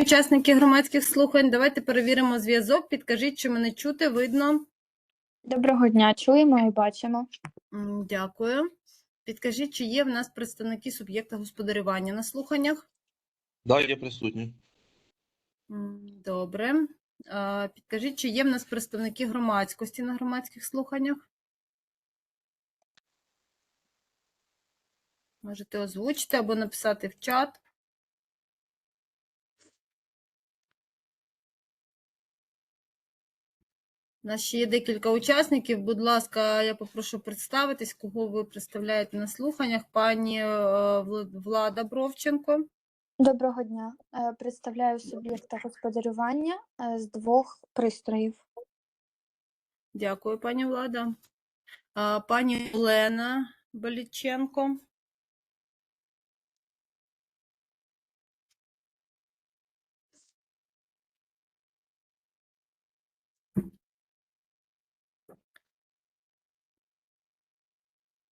Учасники громадських слухань, давайте перевіримо зв'язок. Підкажіть, чи мене чути, видно. Доброго дня, чуємо і бачимо. М, Дякую. Підкажіть, чи є в нас представники суб'єкта господарювання на слуханнях? Да, є присутні. М, Добре. Підкажіть, чи є в нас представники громадськості на громадських слуханнях? Можете озвучити або написати в чат. У нас ще є декілька учасників. Будь ласка, я попрошу представитись, кого ви представляєте на слуханнях. Пані е, Влада Бровченко. Доброго дня. Е, Представляю суб'єкта господарювання е, з двох пристроїв. Дякую, пані Влада. Пані Олена Боліченко.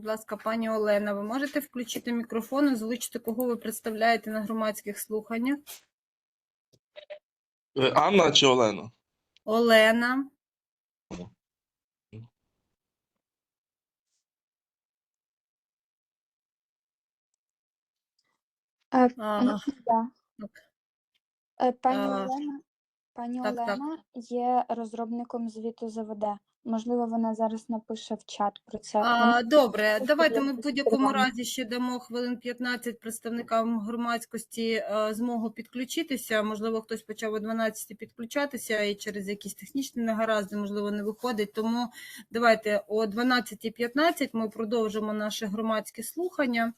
Будь ласка, пані Олена, ви можете включити мікрофон, озвучити, кого ви представляєте на громадських слуханнях? Е, Анна чи Олена? Олена. Е, А, ну, да. Е, Пані А, Олена, пані так, так. Олена є розробником звіту ЗВД. Можливо, вона зараз напише в чат про це. А, добре, давайте ми в будь-якому разі ще дамо хвилин 15 представникам громадськості е, змогу підключитися. Можливо, хтось почав о 12 підключатися і через якісь технічні негаразди, можливо, не виходить. Тому давайте о 12.15 ми продовжимо наше громадське слухання.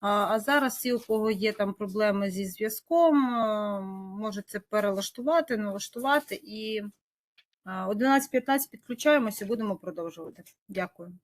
А, а зараз всі, у кого є там проблеми зі зв'язком, е, можуть це перелаштувати, налаштувати і о 12.15 підключаємося будемо продовжувати. Дякую.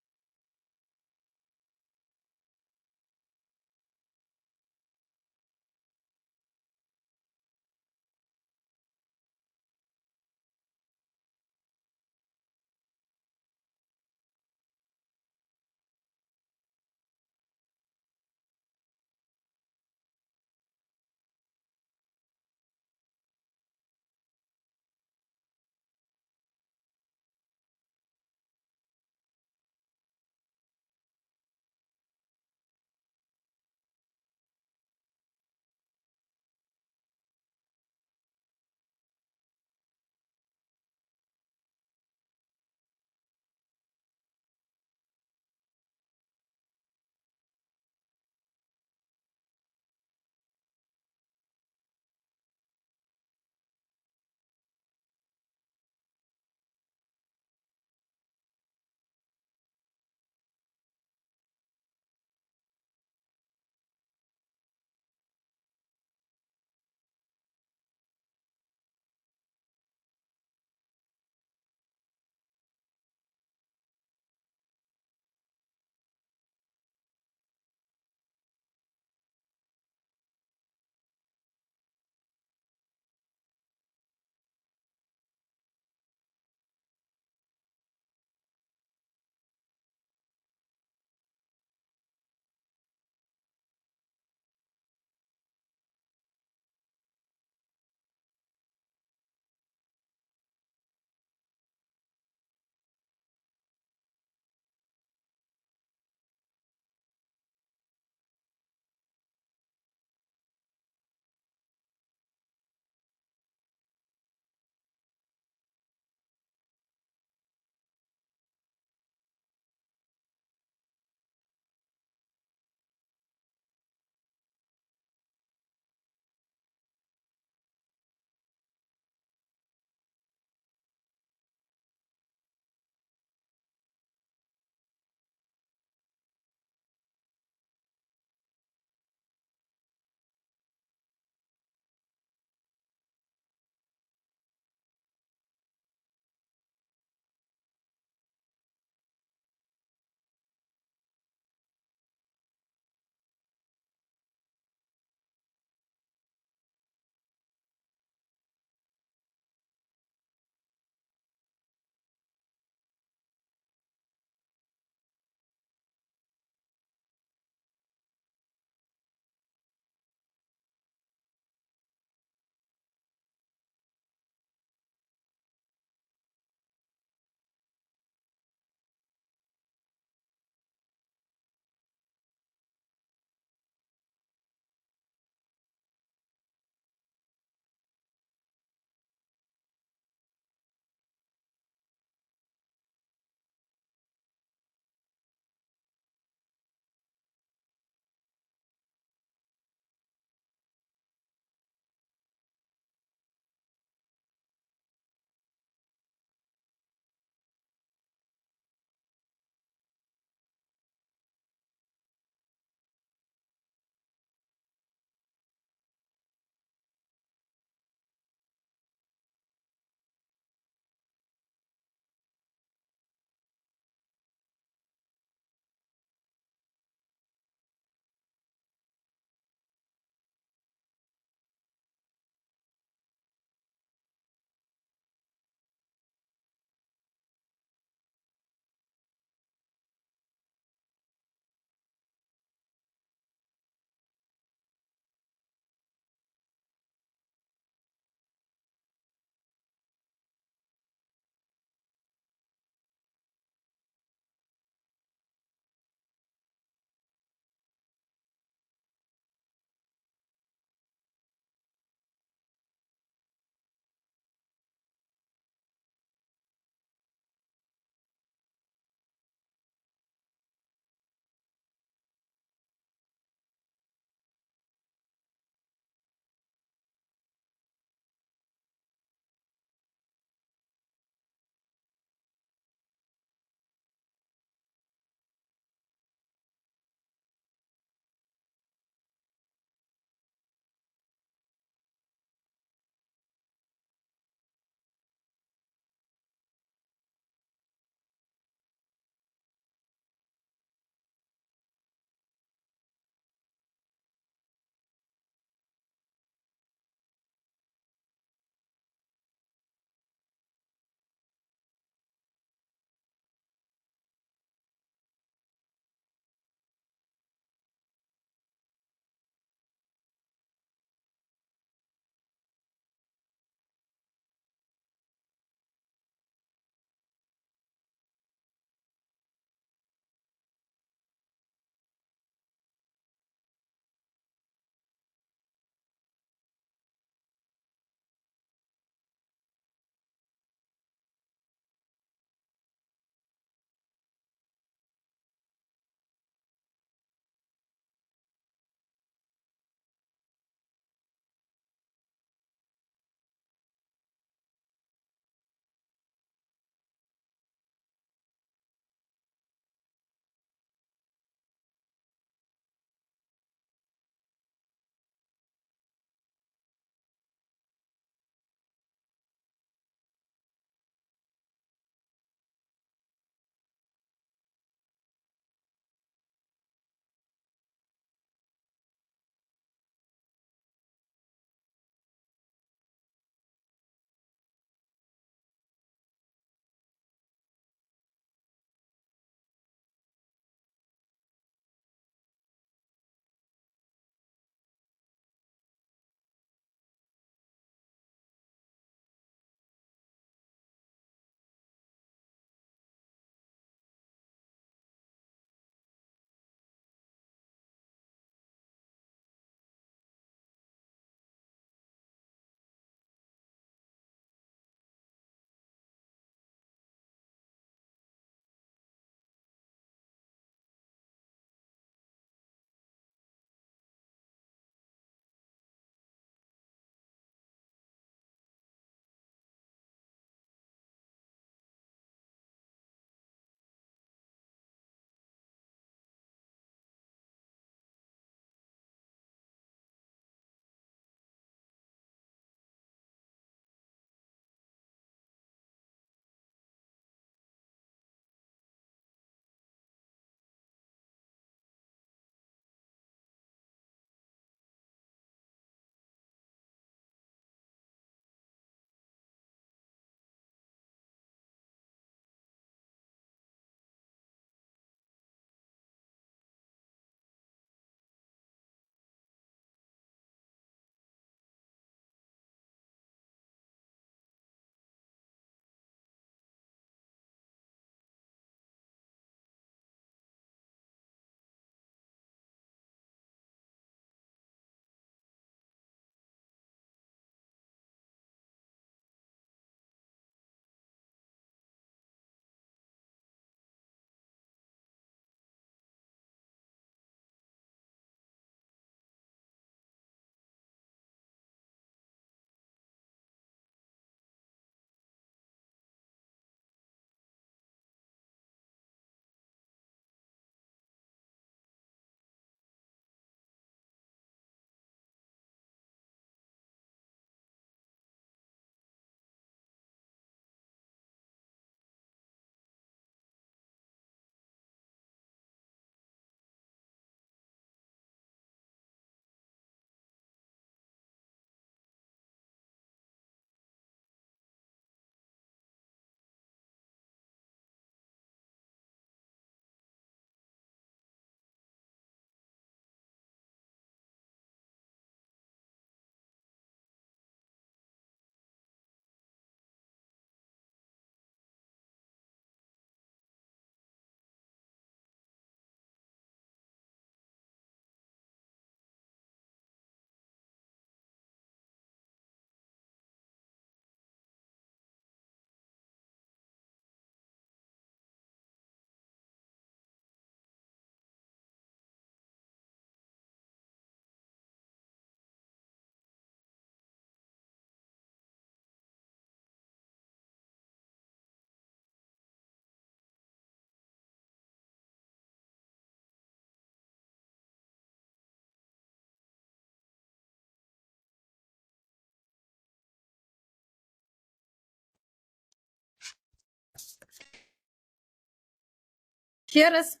Ще раз,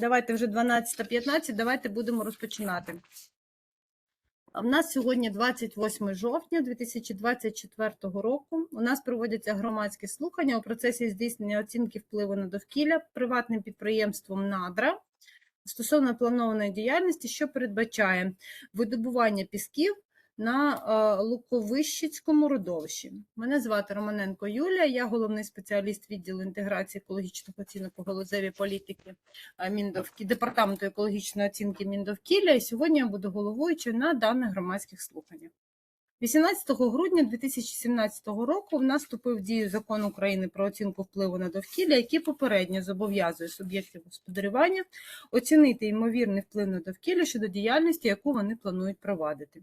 давайте вже 12.15, давайте будемо розпочинати. В нас сьогодні 28 жовтня 2024 року. У нас проводяться громадські слухання у процесі здійснення оцінки впливу на довкілля приватним підприємством «Надра» стосовно планованої діяльності, що передбачає видобування пісків на е, Луковищицькому родовищі. Мене звати Романенко Юлія, я головний спеціаліст відділу інтеграції екологічних оцінок у галузевій політики е, Міндовкі, департаменту екологічної оцінки Міндовкілля. І сьогодні я буду головуючою на даних громадських слуханнях. 18 грудня 2017 року в нас вступив в дію закон України про оцінку впливу на довкілля, який попередньо зобов'язує суб'єктів господарювання оцінити ймовірний вплив на довкілля щодо діяльності, яку вони планують провадити.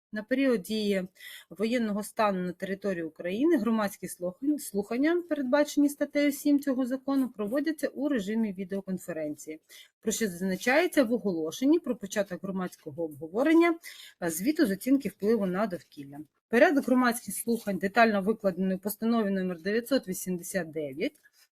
на період дії воєнного стану на території України громадські слухання, передбачені статтею 7 цього закону, проводяться у режимі відеоконференції, про що зазначається в оголошенні про початок громадського обговорення е, звіту з оцінки впливу на довкілля. Порядок громадських слухань детально викладений у постанові номер 989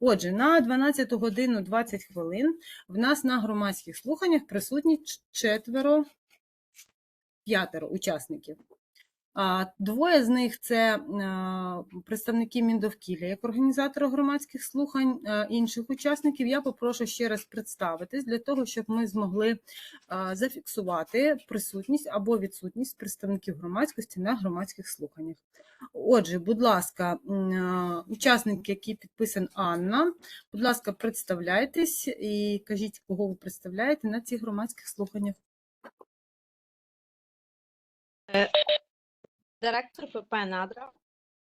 Отже, на 12 годину 20 хвилин в нас на громадських слуханнях присутні четверо, п'ятеро учасників. Двоє з них це представники Міндовкілля як організатора громадських слухань. Інших учасників я попрошу ще раз представитись для того, щоб ми змогли зафіксувати присутність або відсутність представників громадськості на громадських слуханнях. Отже, будь ласка, учасник, який підписан Анна, будь ласка, представляйтесь і кажіть, кого ви представляєте на цих громадських слуханнях. Директор ПП Надра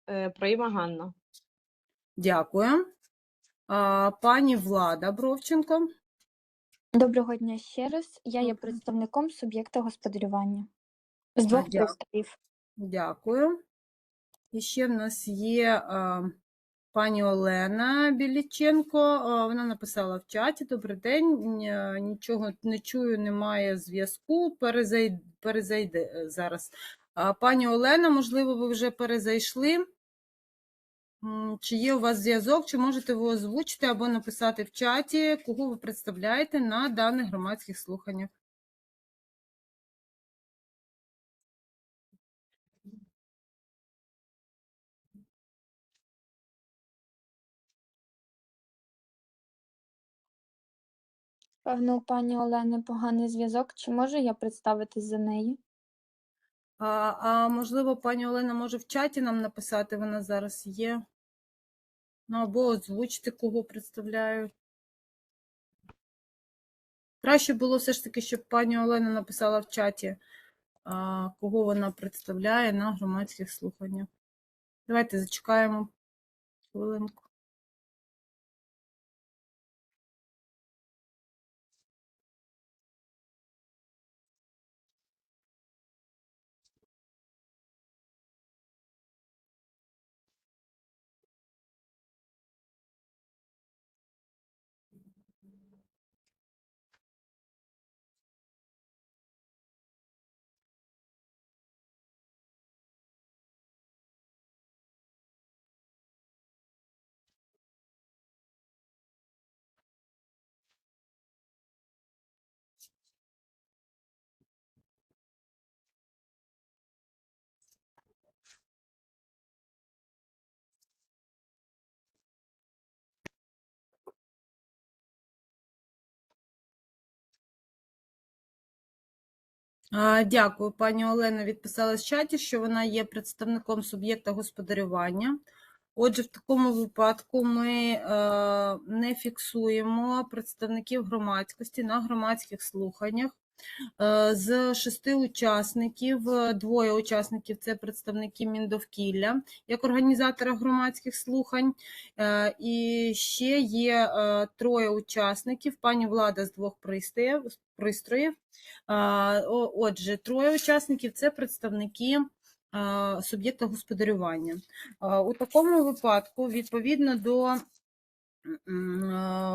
Прима Проїма Ганна. Дякую. А, Пані Влада Бровченко. Доброго дня ще раз. Я є представником суб'єкта господарювання з двох дякую. пристроїв. Дякую. І ще в нас є а, пані Олена Біліченко. Вона написала в чаті: Добрий день. Нічого не чую, немає зв'язку. Перезай... Перезайде е, зараз. Пані Олена, можливо, ви вже перезайшли. Чи є у вас зв'язок, чи можете ви озвучити або написати в чаті, кого ви представляєте на даних громадських слуханнях? Певно, у пані Олени поганий зв'язок. Чи можу я представитись за неї? А, а можливо, пані Олена може в чаті нам написати, вона зараз є. Ну, або озвучити, кого представляю. Краще було все ж таки, щоб пані Олена написала в чаті, а, кого вона представляє на громадських слуханнях. Давайте зачекаємо хвилинку. Дякую, пані Олена відписала в чаті, що вона є представником суб'єкта господарювання. Отже, в такому випадку ми е, не фіксуємо представників громадськості на громадських слуханнях. Е, З шести учасників, е, двоє учасників це представники Міндовкілля як організатора громадських слухань. Е, І ще є троє учасників, пані Влада з двох пристроїв. Отже, троє учасників це представники суб'єкта господарювання. У такому випадку, відповідно до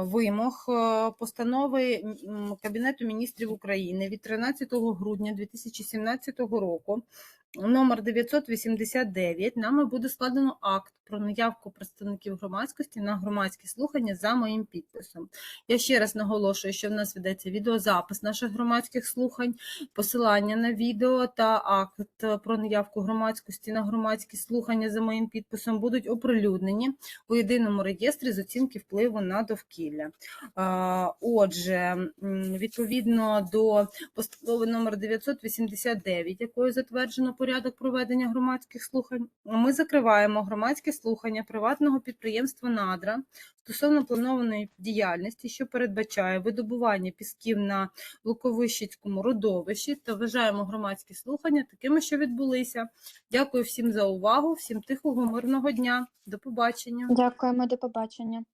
вимог е, постанови Кабінету міністрів України від 13 грудня 2017 року номер 989 нами буде складено акт про наявку представників громадськості на громадські слухання за моїм підписом. Я ще раз наголошую, що в нас ведеться відеозапис наших громадських слухань, посилання на відео та акт про наявку громадськості на громадські слухання за моїм підписом будуть оприлюднені у єдиному реєстрі з оцінки впливу на довкілля. Отже, відповідно до постанови номер 989, якою затверджено порядок проведення громадських слухань, ми закриваємо громадські слухання приватного підприємства «Надра» стосовно планованої діяльності, що передбачає видобування пісків на Луковищицькому родовищі та вважаємо громадські слухання такими, що відбулися. Дякую всім за увагу, всім тихого, мирного дня. До побачення. Дякуємо, до побачення.